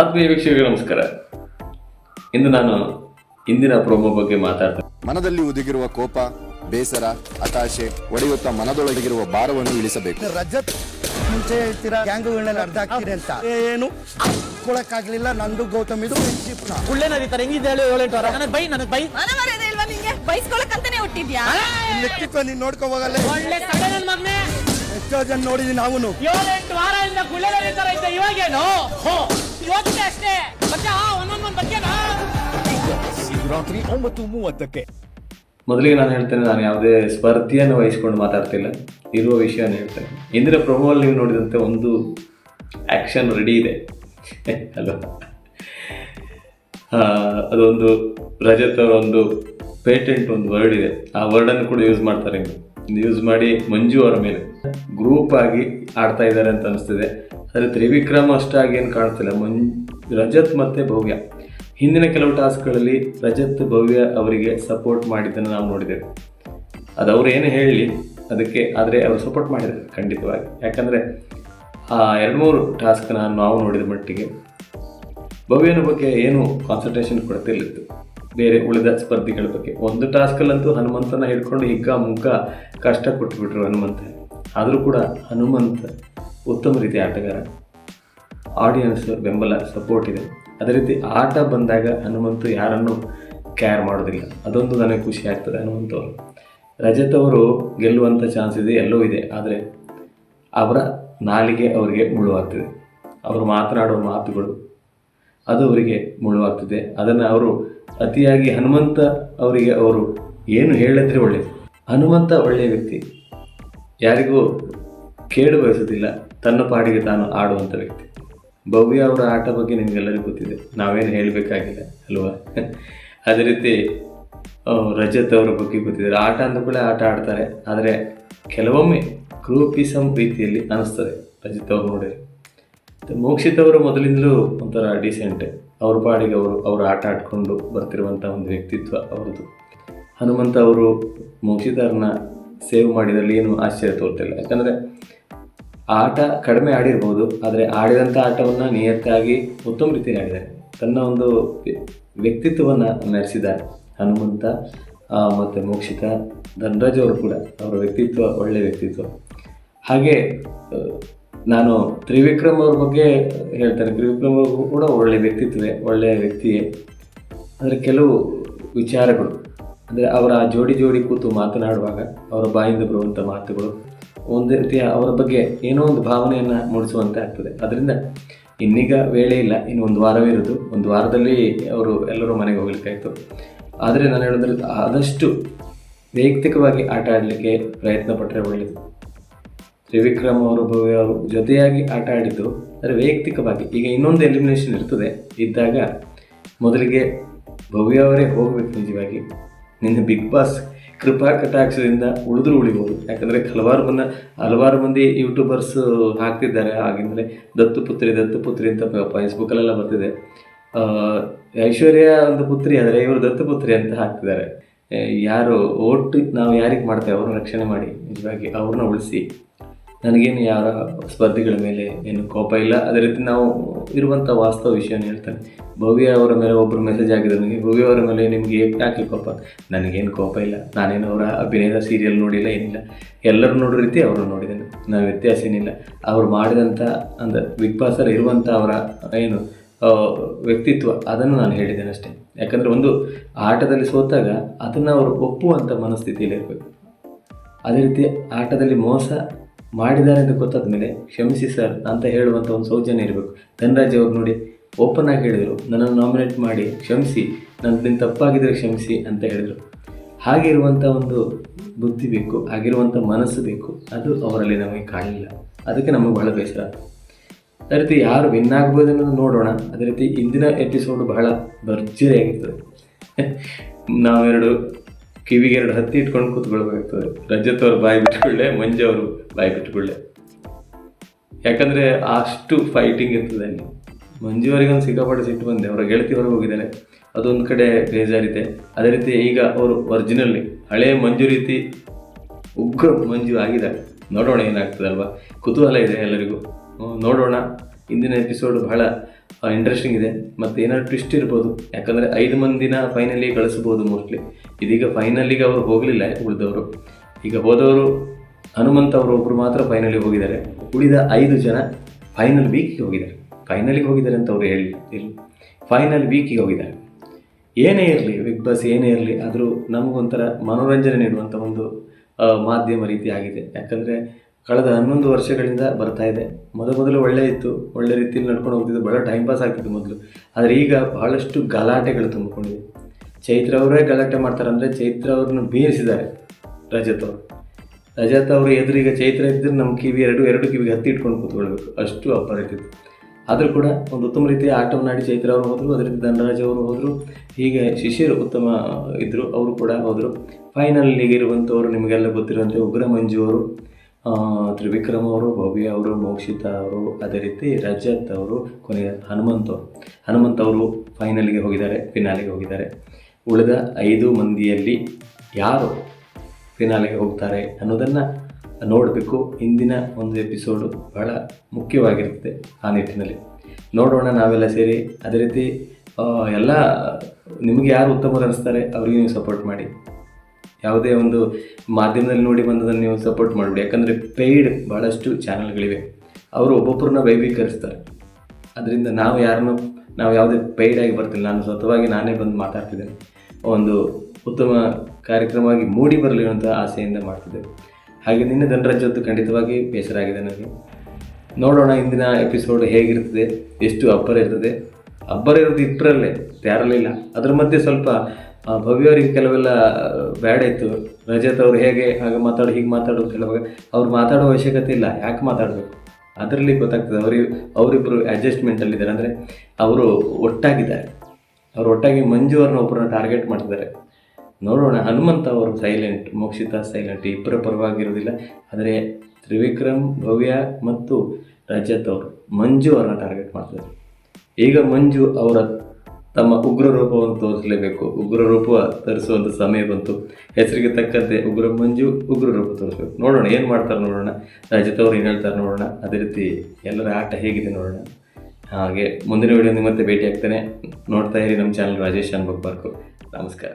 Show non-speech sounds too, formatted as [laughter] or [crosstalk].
ಆತ್ಮೀಯ ವೀಕ್ಷಕರಿಗೆ ನಮಸ್ಕಾರ. ಇಂದು ನಾನು ಇಂದಿನ ಪ್ರೋಮೋ ಬಗ್ಗೆ ಮಾತಾಡ್ತೇನೆ. ಮನದಲ್ಲಿ ಉದುಗಿರುವ ಕೋಪ ಬೇಸರ ಹತಾಶೆ ಒಡೆಯುತ್ತಾ ಮನದೊಳಗಿರುವ ಭಾರವನ್ನು ಇಳಿಸಬೇಕು. ರಜತ್ ಮುಂಚೆ ಹೇಳ್ತೀರಾ ಗ್ಯಾಂಗುಗಳನ್ನ ಅರ್ಧ ಆಗ್ತೀರಿ ಅಂತ ಏನು? ಕೊಡಕ್ಕಾಗ್ಲಿಲ್ಲ ನಂದು ಗೌತಮ್ ಇದು ಫ್ರೆಂಡ್ಶಿಪ್ ಒಳ್ಳೆ ನಡೀತಾರೆ ಹೆಂಗಿದೆ ಹೇಳಿ ಏಳೆಂಟು ವಾರ. ನನಗೆ ಬೈ ನನಗೆ ಬೈ. ಮನ ಮರ್ಯಾದೆ ಇಲ್ವಾ ನಿಂಗೆ? ಬೈಸ್ಕೊಳಕ್ಕಂತಾನೆ ಹುಟ್ಟಿದ್ಯಾ? ವ್ಯಕ್ತಿತ್ವ ನೀನ್ ನೋಡ್ಕೋ ಹೋಗಲ್ಲ. ಒಳ್ಳೆ ತಡೆ ನನ್ನ ಮಗನೇ. ಎಷ್ಟೋ ಜನ ನೋಡಿದೀನಿ ನಾವು ಏಳೆಂಟು ವಾರದಿಂದ ಗುಳ್ಳೆ ನಡೀತಾರ ಇದ್ದ ಇವಾಗೇನು? ಹೋ! ಇವತ್ತೇ ಅಷ್ಟೇ ಬಚ್ಚ ಒಂದೊಂದೊಂದು ಬಚ್ಚನಾ ರಾತ್ರಿ ಒಂಬತ್ತು ಮೂವತ್ತಕ್ಕೆ. ಮೊದಲಿಗೆ ನಾನು ಹೇಳ್ತೇನೆ ನಾನು ಯಾವುದೇ ಸ್ಪರ್ಧೆಯನ್ನು ವಹಿಸ್ಕೊಂಡು ಮಾತಾಡ್ತಿಲ್ಲ. ಇರುವ ವಿಷಯನ ಹೇಳ್ತೇನೆ. ಇಂದಿನ ಪ್ರಭುವಲ್ಲಿ ನೀವು ನೋಡಿದಂತೆ ಒಂದು ಆ್ಯಕ್ಷನ್ ರೆಡಿ ಇದೆ. [laughs] ಅಲ್ವಾ? ಆ, ಅದೊಂದು ರಜತ್ ಅವರ ಒಂದು ಪೇಟೆಂಟ್ ಒಂದು ವರ್ಡ್ ಇದೆ. ಆ ವರ್ಡನ್ನು ಕೂಡ ಯೂಸ್ ಮಾಡ್ತಾರೆ. ಯೂಸ್ ಮಾಡಿ ಮಂಜು ಅವರ ಮೇಲೆ. ಗ್ರೂಪ್ ಆಗಿ ಆಡ್ತಾ ಇದ್ದಾರೆ ಅಂತ ಅನಿಸ್ತಿದೆ. ಆದರೆ ತ್ರಿವಿಕ್ರಮ ಅಷ್ಟಾಗಿ ಏನು ಕಾಣ್ತಿಲ್ಲ. ಮಂ ರಜತ್ ಮತ್ತು ಭವ್ಯ. ಹಿಂದಿನ ಕೆಲವು ಟಾಸ್ಕ್ಗಳಲ್ಲಿ ರಜತ್, ಭವ್ಯ ಅವರಿಗೆ ಸಪೋರ್ಟ್ ಮಾಡಿದ್ದನ್ನು ನಾವು ನೋಡಿದ್ದೇವೆ. ಅದು ಅವರು ಏನು ಹೇಳಿ, ಅದಕ್ಕೆ ಆದರೆ ಅವರು ಸಪೋರ್ಟ್ ಮಾಡಿದ್ದಾರೆ ಖಂಡಿತವಾಗಿ. ಯಾಕಂದರೆ ಆ ಎರಡು ಮೂರು ಟಾಸ್ಕ್ನ ನಾವು ನೋಡಿದ ಮಟ್ಟಿಗೆ ಭವ್ಯನ ಬಗ್ಗೆ ಏನು ಕಾನ್ಸಂಟ್ರೇಷನ್ ಕೊಡ್ತಿರ್ಲಿತ್ತು ಬೇರೆ ಉಳಿದ ಸ್ಪರ್ಧಿಗಳ ಬಗ್ಗೆ. ಒಂದು ಟಾಸ್ಕಲ್ಲಂತೂ ಹನುಮಂತನ ಹಿಡ್ಕೊಂಡು ಹಿಗ್ಗ, ಮುಗ್ಗ ಕಷ್ಟ ಕೊಟ್ಟುಬಿಟ್ರು ಹನುಮಂತ. ಆದರೂ ಕೂಡ ಹನುಮಂತ ಉತ್ತಮ ರೀತಿಯ ಆಟಗಾರ. ಆಡಿಯನ್ಸ್ ಬೆಂಬಲ ಸಪೋರ್ಟ್ ಇದೆ. ಅದೇ ರೀತಿ ಆಟ ಬಂದಾಗ ಹನುಮಂತು ಯಾರನ್ನು ಕೇರ್ ಮಾಡೋದಿಲ್ಲ. ಅದೊಂದು ನನಗೆ ಖುಷಿ ಆಗ್ತದೆ ಹನುಮಂತು ಅವರು ರಜತ್ ಅವರು ಗೆಲ್ಲುವಂಥ ಚಾನ್ಸ್ ಇದೆ, ಎಲ್ಲೋ ಇದೆ. ಆದರೆ ಅವರ ನಾಲಿಗೆ ಅವರಿಗೆ ಮುಳುವಾಗ್ತಿದೆ. ಅವರು ಮಾತನಾಡುವ ಮಾತುಗಳು ಅದು ಅವರಿಗೆ ಮುಳುವಾಗ್ತಿದೆ. ಅದನ್ನು ಅವರು ಅತಿಯಾಗಿ ಹನುಮಂತ ಅವರಿಗೆ ಅವರು ಏನು ಹೇಳಿದ್ರೆ ಒಳ್ಳೆಯದು ಹನುಮಂತ ಒಳ್ಳೆಯ ವ್ಯಕ್ತಿ. ಯಾರಿಗೂ ಕೇಡು ಬಯಸೋದಿಲ್ಲ ತನ್ನ ಪಾಡಿಗೆ ತಾನು ಆಡುವಂಥ ವ್ಯಕ್ತಿ. ಭವ್ಯ ಅವರ ಆಟ ಬಗ್ಗೆ ನಿಮಗೆಲ್ಲರಿಗೂ ಗೊತ್ತಿದೆ. ನಾವೇನು ಹೇಳಬೇಕಾಗಿಲ್ಲ, ಅಲ್ವಾ? ಅದೇ ರೀತಿ ರಜತ್ ಅವರ ಬಗ್ಗೆ ಗೊತ್ತಿದೆ. ಆಟ ಅಂದ ಕೂಡ ಆಟ ಆಡ್ತಾರೆ. ಆದರೆ ಕೆಲವೊಮ್ಮೆ ಗ್ರೂಪಿಸಮ್ ರೀತಿಯಲ್ಲಿ ಅನಿಸ್ತದೆ ರಜತ್ ಅವ್ರು ನೋಡಿದ್ರೆ. ಮೋಕ್ಷಿತ್ ಅವರು ಮೊದಲಿಂದಲೂ ಒಂಥರ ಡಿಸೆಂಟ್ ಅವ್ರ ಪಾಡಿಗೆ ಅವರು ಅವರು ಆಟ ಆಡ್ಕೊಂಡು ಬರ್ತಿರುವಂಥ ಒಂದು ವ್ಯಕ್ತಿತ್ವ ಅವ್ರದ್ದು. ಹನುಮಂತ ಅವರು ಮೋಕ್ಷಿತರನ್ನ ಸೇವ್ ಮಾಡಿದಲ್ಲಿ ಏನು ಆಶ್ಚರ್ಯ ತೋರ್ತಿಲ್ಲ. ಯಾಕಂದರೆ ಆಟ ಕಡಿಮೆ ಆಡಿರ್ಬೋದು, ಆದರೆ ಆಡಿದಂಥ ಆಟವನ್ನು ನಿಯತ್ತಾಗಿ ಉತ್ತಮ ರೀತಿಯಲ್ಲಿ ಆಡಿದ್ದಾರೆ ತನ್ನ ಒಂದು ವ್ಯಕ್ತಿತ್ವವನ್ನು ನಡೆಸಿದ ಹನುಮಂತ ಮತ್ತು ಮೋಕ್ಷಿತ ಧನರಾಜ್ ಅವರು ಕೂಡ ಅವರ ವ್ಯಕ್ತಿತ್ವ ಒಳ್ಳೆಯ ವ್ಯಕ್ತಿತ್ವ. ಹಾಗೆ ನಾನು ತ್ರಿವಿಕ್ರಮ್ ಅವ್ರ ಬಗ್ಗೆ ಹೇಳ್ತೇನೆ. ತ್ರಿವಿಕ್ರಮ್ ಅವರು ಕೂಡ ಒಳ್ಳೆಯ ವ್ಯಕ್ತಿತ್ವವೇ ಒಳ್ಳೆಯ ವ್ಯಕ್ತಿಯೇ. ಅಂದರೆ ಕೆಲವು ವಿಚಾರಗಳು, ಅಂದರೆ ಅವರ ಜೋಡಿ ಜೋಡಿ ಕೂತು ಮಾತನಾಡುವಾಗ, ಅವರ ಬಾಯಿಂದ ಬರುವಂಥ ಮಾತುಗಳು ಒಂದು ರೀತಿಯ ಅವರ ಬಗ್ಗೆ ಏನೋ ಒಂದು ಭಾವನೆಯನ್ನು ಮೂಡಿಸುವಂತೆ ಆಗ್ತದೆ. ಅದರಿಂದ ಇನ್ನೀಗ ವೇಳೆ ಇಲ್ಲ, ಇನ್ನು ಒಂದು ವಾರವೇ ಇರೋದು. ಒಂದು ವಾರದಲ್ಲಿ ಅವರು ಎಲ್ಲರೂ ಮನೆಗೆ ಹೋಗ್ಲಿಕ್ಕಾಯಿತು ಆದರೆ ನಾನು ಹೇಳಿದ್ರೆ ಆದಷ್ಟು ವೈಯಕ್ತಿಕವಾಗಿ ಆಟ ಆಡಲಿಕ್ಕೆ ಪ್ರಯತ್ನ ಪಟ್ಟರೆ ಒಳ್ಳೆಯದು ತ್ರಿವಿಕ್ರಮ್ ಅವರು ಅವರು ಜೊತೆಯಾಗಿ ಆಟ ಆಡಿದ್ದು ಆದರೆ ವೈಯಕ್ತಿಕವಾಗಿ ಈಗ ಇನ್ನೊಂದು ಎಲಿಮಿನೇಷನ್ ಇರ್ತದೆ. ಇದ್ದಾಗ ಮೊದಲಿಗೆ ಭವ್ಯ ಅವರೇ ಹೋಗಬೇಕು ನಿಜವಾಗಿ. ನಿನ್ನ ಬಿಗ್ ಬಾಸ್ ಕೃಪಾ ಕಟಾಕ್ಷದಿಂದ ಉಳಿದ್ರು ಉಳಿಬೋದು. ಯಾಕಂದರೆ ಹಲವಾರು ಮಂದಿ ಹಲವಾರು ಮಂದಿ ಯೂಟ್ಯೂಬರ್ಸ್ ಹಾಕ್ತಿದ್ದಾರೆ. ಆಗಿಂದಲೇ ದತ್ತುಪುತ್ರಿ ದತ್ತುಪುತ್ರಿ ಅಂತ ಫೇಸ್ಬುಕ್ಕಲ್ಲೆಲ್ಲ ಬರ್ತಿದೆ. ಐಶ್ವರ್ಯ ಒಂದು ಪುತ್ರಿ, ಆದರೆ ಇವರು ದತ್ತುಪುತ್ರಿ ಅಂತ ಹಾಕ್ತಿದ್ದಾರೆ. ಯಾರು, ಓಟ್ ನಾವು ಯಾರಿಗೆ ಮಾಡ್ತೇವೆ? ಅವ್ರನ್ನ ರಕ್ಷಣೆ ಮಾಡಿ. ನಿಜವಾಗಿ ಅವ್ರನ್ನ ಉಳಿಸಿ. ನನಗೇನು ಯಾರ ಸ್ಪರ್ಧಿಗಳ ಮೇಲೆ ಏನು ಕೋಪ ಇಲ್ಲ. ಅದೇ ರೀತಿ ನಾವು ಇರುವಂಥ ವಾಸ್ತವ ವಿಷಯನ ಹೇಳ್ತಾನೆ. ಭವ್ಯ ಅವರ ಮೇಲೆ ಒಬ್ಬರು ಮೆಸೇಜ್ ಆಗಿದೆ ನನಗೆ ಭವ್ಯ ಅವರ ಮೇಲೆ ನಿಮಗೆ ಯಾಕೆ ಕೋಪ? ನನಗೇನು ಕೋಪ ಇಲ್ಲ. ನಾನೇನು ಅವರ ಅಭಿನಯದ ಸೀರಿಯಲ್ ನೋಡಿಲ್ಲ, ಏನಿಲ್ಲ. ಎಲ್ಲರೂ ನೋಡೋ ರೀತಿ ಅವರು ನೋಡಿದ್ದೇನೆ. ನಾವು ವ್ಯತ್ಯಾಸ ಏನಿಲ್ಲ. ಅವರು ಮಾಡಿದಂಥ ಅಂದರೆ ಬಿಗ್ ಬಾಸಲ್ಲಿ ಇರುವಂಥ ಅವರ ಏನು ವ್ಯಕ್ತಿತ್ವ, ಅದನ್ನು ನಾನು ಹೇಳಿದ್ದೇನೆ ಅಷ್ಟೇ. ಯಾಕಂದರೆ ಒಂದು ಆಟದಲ್ಲಿ ಸೋತಾಗ ಅದನ್ನು ಅವರು ಒಪ್ಪುವಂಥ ಮನಸ್ಥಿತಿಯಲ್ಲಿ ಇರಬೇಕು. ಅದೇ ರೀತಿ ಆಟದಲ್ಲಿ ಮೋಸ ಮಾಡಿದ್ದಾರೆ ಅಂತ ಗೊತ್ತಾದ ಮೇಲೆ ಕ್ಷಮಿಸಿ ಸರ್ ಅಂತ ಹೇಳುವಂಥ ಒಂದು ಸೌಜನ್ಯ ಇರಬೇಕು. ಧನರಾಜ್ ಅವ್ರು ನೋಡಿ ಓಪನ್ ಆಗಿ ಹೇಳಿದರು. ನನ್ನನ್ನು ನಾಮಿನೇಟ್ ಮಾಡಿ ಕ್ಷಮಿಸಿ ನನ್ನ ತಪ್ಪಾಗಿದ್ದರೆ ಕ್ಷಮಿಸಿ ಅಂತ ಹೇಳಿದರು. ಹಾಗಿರುವಂಥ ಒಂದು ಬುದ್ಧಿ ಬೇಕು ಆಗಿರುವಂಥ ಮನಸ್ಸು ಬೇಕು, ಅದು ಅವರಲ್ಲಿ ನಮಗೆ ಕಾಣಲಿಲ್ಲ. ಅದಕ್ಕೆ ನಮಗೆ ಬಹಳ ಬೇಸರ. ಅದೇ ರೀತಿ ಯಾರು ವಿನ್ ಆಗ್ಬೋದು ಅನ್ನೋದು ನೋಡೋಣ. ಅದೇ ರೀತಿ ಇಂದಿನ ಎಪಿಸೋಡ್ ಬಹಳ ಭರ್ಜರಿಯಾಗಿತ್ತು [laughs] ನಾವೆರಡು ಕಿವಿಗೆ ಎರಡು ಹತ್ತಿ ಇಟ್ಕೊಂಡು ಕೂತ್ಕೊಳ್ಬೇಕಾಗ್ತದೆ ರಜತ್ ಅವ್ರು ಬಾಯಿ ಬಿಟ್ಕೊಳ್ಳೆ ಮಂಜು ಅವರು ಬಾಯಿ ಬಿಟ್ಕೊಳ್ಳೆ. ಯಾಕಂದರೆ ಅಷ್ಟು ಫೈಟಿಂಗ್ ಇರ್ತದೆ ಅಲ್ಲಿ. ಮಂಜು ಅವರಿಗೊಂದು ಸಿಕ್ಕಾಪಟ್ಟೆ ಸಿಟ್ಟು ಬಂದೆ, ಅವರ ಗೆಳತಿ ಹೊರಗೆ ಹೋಗಿದ್ದಾರೆ. ಅದೊಂದು ಕಡೆ ಬೇಜಾರಿದೆ. ಅದೇ ರೀತಿ ಈಗ ಅವರು ಒರಿಜಿನಲ್ಲಿ ಹಳೆಯ ಮಂಜು ರೀತಿ ಉಗ್ರ ಮಂಜು ಆಗಿದೆ ನೋಡೋಣ ಏನಾಗ್ತದೆ ಅಲ್ವಾ ಕುತೂಹಲ ಇದೆ ಎಲ್ಲರಿಗೂ. ನೋಡೋಣ. ಇಂದಿನ ಎಪಿಸೋಡ್ ಬಹಳ ಇಂಟ್ರೆಸ್ಟಿಂಗ್ ಇದೆ. ಮತ್ತು ಏನಾದ್ರು ಟ್ವಿಸ್ಟ್ ಇರ್ಬೋದು. ಯಾಕಂದರೆ ಐದು ಮಂದಿನ ಫೈನಲಿಗೆ ಕಳಿಸ್ಬೋದು ಮೋಸ್ಟ್ಲಿ ಇದೀಗ ಫೈನಲಿಗೆ ಅವರು ಹೋಗಲಿಲ್ಲ, ಉಳಿದವರು. ಈಗ ಹೋದವರು ಹನುಮಂತ ಅವರು ಒಬ್ಬರು ಮಾತ್ರ ಫೈನಲಿಗೆ ಹೋಗಿದ್ದಾರೆ. ಉಳಿದ ಐದು ಜನ ಫೈನಲ್ ವೀಕಿಗೆ ಹೋಗಿದ್ದಾರೆ. ಫೈನಲಿಗೆ ಹೋಗಿದ್ದಾರೆ ಅಂತ ಅವರು ಹೇಳಿ ಇಲ್ಲಿ ಫೈನಲ್ ವೀಕಿಗೆ ಹೋಗಿದ್ದಾರೆ. ಏನೇ ಇರಲಿ ಬಿಗ್ ಬಾಸ್ ಏನೇ ಇರಲಿ, ಆದರೂ ನಮಗೊಂಥರ ಮನೋರಂಜನೆ ನೀಡುವಂಥ ಒಂದು ಮಾಧ್ಯಮ ರೀತಿ ಆಗಿದೆ. ಯಾಕಂದರೆ ಕಳೆದ ಹನ್ನೊಂದು ವರ್ಷಗಳಿಂದ ಬರ್ತಾ ಇದೆ. ಮೊದಲು ಮೊದಲು ಒಳ್ಳೆ ಇತ್ತು, ಒಳ್ಳೆ ರೀತಿಯಲ್ಲಿ ನಡ್ಕೊಂಡು ಹೋಗ್ತಿದ್ದು ಭಾಳ ಟೈಮ್ ಪಾಸ್ ಆಗ್ತಿತ್ತು ಮೊದಲು. ಆದರೆ ಈಗ ಬಹಳಷ್ಟು ಗಲಾಟೆಗಳು ತುಂಬಿಕೊಂಡಿದೆ ಚೈತ್ರ ಅವರೇ ಗಲಾಟೆ ಮಾಡ್ತಾರಂದರೆ ಚೈತ್ರ ಅವ್ರನ್ನ ಬೀರಿಸಿದ್ದಾರೆ ರಜತ್ ಅವರು. ರಜತ್ ಅವರು ಎದುರೀಗ ಚೈತ್ರ ಇದ್ದರೆ ನಮ್ಮ ಕಿವಿ ಎರಡು ಎರಡು ಕಿವಿಗೆ ಹತ್ತಿ ಇಟ್ಕೊಂಡು ಕೂತ್ಕೊಳ್ಬೇಕು ಅಷ್ಟು ಅಬ್ಬರ ಇರ್ತಿತ್ತು ಆದರೂ ಕೂಡ ಒಂದು ಉತ್ತಮ ರೀತಿಯ ಆಟವನ್ನು ಆಡಿ ಚೈತ್ರ ಅವರು ಹೋದರು, ಅದೇ ರೀತಿ ಧನರಾಜ್ ಅವರು ಹೋದರು, ಹೀಗೆ ಶಿಶಿರ್ ಉತ್ತಮ ಇದ್ದರು ಅವರು ಕೂಡ ಹೋದರು. ಫೈನಲ್ಲಿಗೆ ಇರುವಂಥವರು ನಿಮಗೆಲ್ಲ ಗೊತ್ತಿರುವಂತೆ ಉಗ್ರ ಮಂಜು ಅವರು. ತ್ರಿವಿಕ್ರಮ್ ಅವರು, ಭವ್ಯ ಅವರು, ಮೋಕ್ಷಿತ ಅವರು, ಅದೇ ರೀತಿ ರಜತ್ ಅವರು, ಕೊನೆಯ ಹನುಮಂತ್ ಅವರು. ಹನುಮಂತ್ ಅವರು ಫೈನಲ್ಗೆ ಹೋಗಿದ್ದಾರೆ ಫಿನಾಲಿಗೆ ಹೋಗಿದ್ದಾರೆ. ಉಳಿದ ಐದು ಮಂದಿಯಲ್ಲಿ ಯಾರು ಫಿನಾಲಿಗೆ ಹೋಗ್ತಾರೆ ಅನ್ನೋದನ್ನು ನೋಡಬೇಕು. ಇಂದಿನ ಒಂದು ಎಪಿಸೋಡು ಬಹಳ ಮುಖ್ಯವಾಗಿರುತ್ತೆ ಆ ನಿಟ್ಟಿನಲ್ಲಿ. ನೋಡೋಣ ನಾವೆಲ್ಲ ಸೇರಿ. ಅದೇ ರೀತಿ ಎಲ್ಲ, ನಿಮಗೆ ಯಾರು ಉತ್ತಮರು ಅನಿಸ್ತಾರೆ, ಅವರಿಗೆ ನೀವು ಸಪೋರ್ಟ್ ಮಾಡಿ. ಯಾವುದೇ ಒಂದು ಮಾಧ್ಯಮದಲ್ಲಿ ನೋಡಿ ಬಂದದನ್ನು ನೀವು ಸಪೋರ್ಟ್ ಮಾಡಬೇಡಿ. ಯಾಕಂದರೆ ಪೇಯ್ಡ್ ಭಾಳಷ್ಟು ಚಾನಲ್ಗಳಿವೆ ಅವರು ಒಬ್ಬೊಬ್ಬರನ್ನ ವೈಭೀಕರಿಸ್ತಾರೆ ಅದರಿಂದ ನಾವು ಯಾರನ್ನು, ನಾವು ಯಾವುದೇ ಪೇಯ್ಡ್ ಆಗಿ ಬರ್ತಿಲ್ಲ. ನಾನು ಸ್ವತಃವಾಗಿ ನಾನೇ ಬಂದು ಮಾತಾಡ್ತಿದ್ದೇನೆ. ಒಂದು ಉತ್ತಮ ಕಾರ್ಯಕ್ರಮವಾಗಿ ಮೂಡಿ ಬರಲಿ ಅಂತ ಆಸೆಯಿಂದ ಮಾಡ್ತಿದ್ದೇವೆ. ಹಾಗೆ ನಿನ್ನೆ ಧನರಾಜ್ ಖಂಡಿತವಾಗಿ ಬೇಸರ ಆಗಿದೆ ನನಗೆ. ನೋಡೋಣ ಇಂದಿನ ಎಪಿಸೋಡ್ ಹೇಗಿರ್ತದೆ, ಎಷ್ಟು ಅಬ್ಬರ ಇರ್ತದೆ. ಅಬ್ಬರ ಇರೋದು ಇಬ್ಬರಲ್ಲೇ ಯಾರಲ್ಲಿಲ್ಲ ಅದ್ರ ಮಧ್ಯೆ ಸ್ವಲ್ಪ ಆ, ಭವ್ಯ ಅವರಿಗೆ ಕೆಲವೆಲ್ಲ ಬ್ಯಾಡ್ ಇತ್ತು. ರಜತ್ ಅವ್ರು ಹೇಗೆ ಹಾಗೆ ಮಾತಾಡು ಹೀಗೆ ಮಾತಾಡು ಕೆಲವಾಗ ಅವ್ರು ಮಾತಾಡೋ ಅವಶ್ಯಕತೆ ಇಲ್ಲ. ಯಾಕೆ ಮಾತಾಡಬೇಕು? ಅದರಲ್ಲಿ ಗೊತ್ತಾಗ್ತದೆ. ಅವರಿಗೆ ಅವರಿಬ್ಬರು ಅಡ್ಜಸ್ಟ್ಮೆಂಟಲ್ಲಿದ್ದಾರೆ ಅಂದರೆ ಅವರು ಒಟ್ಟಾಗಿದ್ದಾರೆ. ಅವರು ಒಟ್ಟಾಗಿ ಮಂಜು ಅವ್ರನ್ನ ಒಬ್ಬರನ್ನ ಟಾರ್ಗೆಟ್ ಮಾಡ್ತಿದ್ದಾರೆ. ನೋಡೋಣ. ಹನುಮಂತ ಅವರು ಸೈಲೆಂಟ್ ಮೋಕ್ಷಿತಾ ಸೈಲೆಂಟ್ ಇಬ್ಬರ ಪರವಾಗಿರೋದಿಲ್ಲ ಆದರೆ ತ್ರಿವಿಕ್ರಮ್ ಭವ್ಯ ಮತ್ತು ರಜತ್ ಅವರು ಮಂಜು ಅವ್ರನ್ನ ಟಾರ್ಗೆಟ್ ಮಾಡ್ತಿದ್ದಾರೆ. ಈಗ ಮಂಜು ಅವರ ತಮ್ಮ ಉಗ್ರ ರೂಪವನ್ನು ತೋರಿಸಲೇಬೇಕು. ಉಗ್ರ ರೂಪ ತರಿಸುವಂಥ ಸಮಯ ಬಂತು. ಹೆಸರಿಗೆ ತಕ್ಕಂತೆ ಉಗ್ರ ಮಂಜು ಉಗ್ರ ರೂಪ ತೋರಿಸ್ಬೇಕು. ನೋಡೋಣ, ಏನು ಮಾಡ್ತಾರೆ ನೋಡೋಣ. ರಜತ್ ಅವ್ರು ಏನು ಹೇಳ್ತಾರೆ ನೋಡೋಣ. ಅದೇ ರೀತಿ ಎಲ್ಲರ ಆಟ ಹೇಗಿದೆ ನೋಡೋಣ. ಹಾಗೆ ಮುಂದಿನ ವಿಡಿಯೋ ಮತ್ತೆ ಭೇಟಿ ಆಗ್ತಾನೆ ನೋಡ್ತಾ ಇರಿ ನಮ್ಮ ಚಾನಲ್ ರಾಜೇಶ್ ಅನ್ಬಕ್ ಬರ್ಕು. ನಮಸ್ಕಾರ.